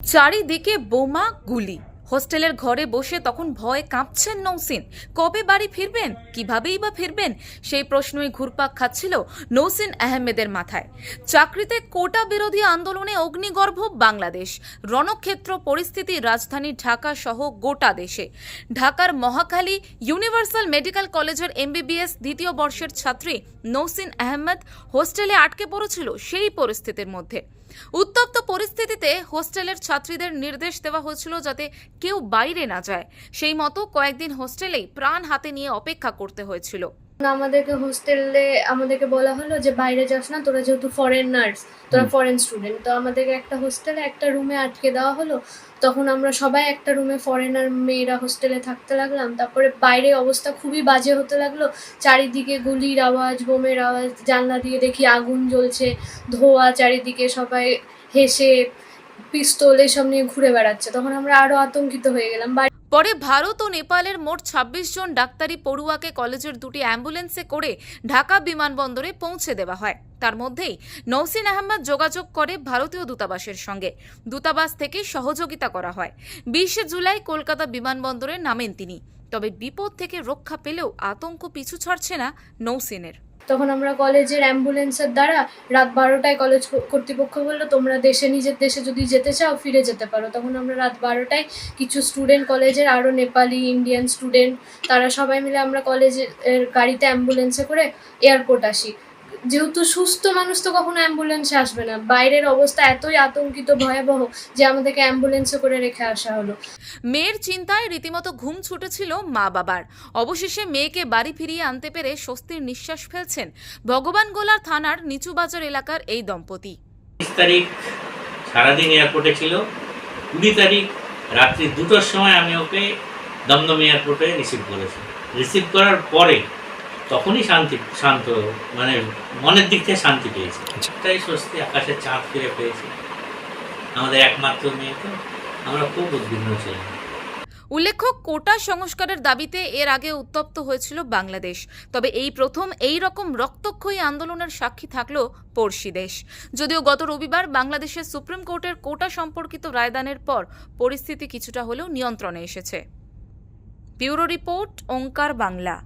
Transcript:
চারিদিকে বোমা, গুলি। হোস্টেলের ঘরে বসে তখন ভয়ে কাঁপছেন নৌসিন। কবে বাড়ি ফিরবেন? কিভাবেই বা ফিরবেন? সেই প্রশ্নই ঘুরপাক খাচ্ছিল নৌসিন আহমেদের মাথায়। চাকরিতে কোটা বিরোধী আন্দোলনে অগ্নিগর্ভ বাংলাদেশ। রণক্ষেত্র পরিস্থিতি রাজধানী ঢাকা সহ গোটা দেশে। ঢাকার মহাখালী ইউনিভার্সাল মেডিকেল কলেজের এমবিবিএস দ্বিতীয় বর্ষের ছাত্রী নৌসিন আহমেদ হোস্টেলে আটকে পড়েছিল সেই পরিস্থিতির মধ্যে। উত্তপ্ত পরিস্থিতিতে হোস্টেলের ছাত্রীদের নির্দেশ দেওয়া হয়েছিল যাতে কেউ বাইরে না যায়। সেই মতো কয়েকদিন হোস্টেলেই প্রাণ হাতে নিয়ে অপেক্ষা করতে হয়েছিল। আমাদেরকে হোস্টেলে আমাদেরকে বলা হলো যে বাইরে যাস না তোরা যেহেতু ফরেন নার্স তোরা ফরেন স্টুডেন্ট তো আমাদেরকে একটা হোস্টেলে একটা রুমে আটকে দেওয়া হলো। তখন আমরা সবাই একটা রুমে ফরেনার মেয়েরা হোস্টেলে থাকতে লাগলাম। তারপরে বাইরে অবস্থা খুবই বাজে হতে লাগল। চারিদিকে গুলির আওয়াজ বোমের আওয়াজ জানলা দিয়ে দেখি আগুন জ্বলছে ধোয়া চারিদিকে সবাই হেসে পিস্তল এসব নিয়ে ঘুরে বেড়াচ্ছে। তখন আমরা আরও আতঙ্কিত হয়ে গেলাম। পরে ভারত ও নেপালের মোট ২৬ জন ডাক্তারি পড়ুয়াকে কলেজের দুটি অ্যাম্বুলেন্সে করে ঢাকা বিমানবন্দরে পৌঁছে দেওয়া হয়। তার মধ্যেই নৌসিন আহমদ যোগাযোগ করে ভারতীয় দূতাবাসের সঙ্গে। দূতাবাস থেকে সহযোগিতা করা হয়। বিশে জুলাই কলকাতা বিমানবন্দরে নামেন তিনি। তবে বিপদ থেকে রক্ষা পেলেও আতঙ্ক পিছু ছাড়ছে না নৌসিনের তখন আমরা কলেজের অ্যাম্বুলেন্সের দ্বারা রাত বারোটায় কলেজ কর্তৃপক্ষ বলল, তোমরা দেশে নিজের দেশে যদি যেতে চাও, ফিরে যেতে পারো। তখন আমরা রাত বারোটায় কিছু স্টুডেন্ট কলেজের আরও নেপালি ইন্ডিয়ান স্টুডেন্ট তারা সবাই মিলে আমরা কলেজের গাড়িতে অ্যাম্বুলেন্সে করে এয়ারপোর্ট আসি। যেহেতু সুস্থ মানুষ তো কখনো অ্যাম্বুলেন্সে আসবে না। বাইরের অবস্থা এতই আতঙ্কিত ভয়াবহ যে আমাদেরকে অ্যাম্বুলেন্সে করে রেখে আসা হলো। মেয়ের চিন্তায় রীতিমতো ঘুম ছুটেছিল মা বাবার। অবশেষে মেয়েকে বাড়ি ফিরিয়ে আনতে পেরে স্বস্তির নিঃশ্বাস ফেলছেন ভগবান গোলার থানার নিচু বাজার এলাকার এই দম্পতি। তারিখ সারাদিন এয়ারপোর্টে ছিল। কুড়ি তারিখ রাত্রি দুটোর সময় আমি ওকে দমদম এয়ারপোর্টে রিসিভ করেছি। রিসিভ করার পরে তখনই শান্তি শান্ত মানে মনের দিক থেকে শান্তি পেয়েছি। তাই স্বস্তি আকাশে চাঁদ ফিরে পেয়েছি। আমাদের একমাত্র মেয়ে তো আমরা খুব উদ্বিগ্ন ছিলাম। উল্লেখ্য কোটা সংস্কারের দাবিতে এর আগে উত্তপ্ত হয়েছিল বাংলাদেশ। তবে এই প্রথম এই রকম রক্তক্ষয়ী আন্দোলনের সাক্ষী থাকল পড়শি দেশ। যদিও গত রবিবার বাংলাদেশের সুপ্রিম কোর্টের কোটা সম্পর্কিত রায়দানের পর পরিস্থিতি কিছুটা হলেও নিয়ন্ত্রণে এসেছে। Bureau report Omkar Bangla.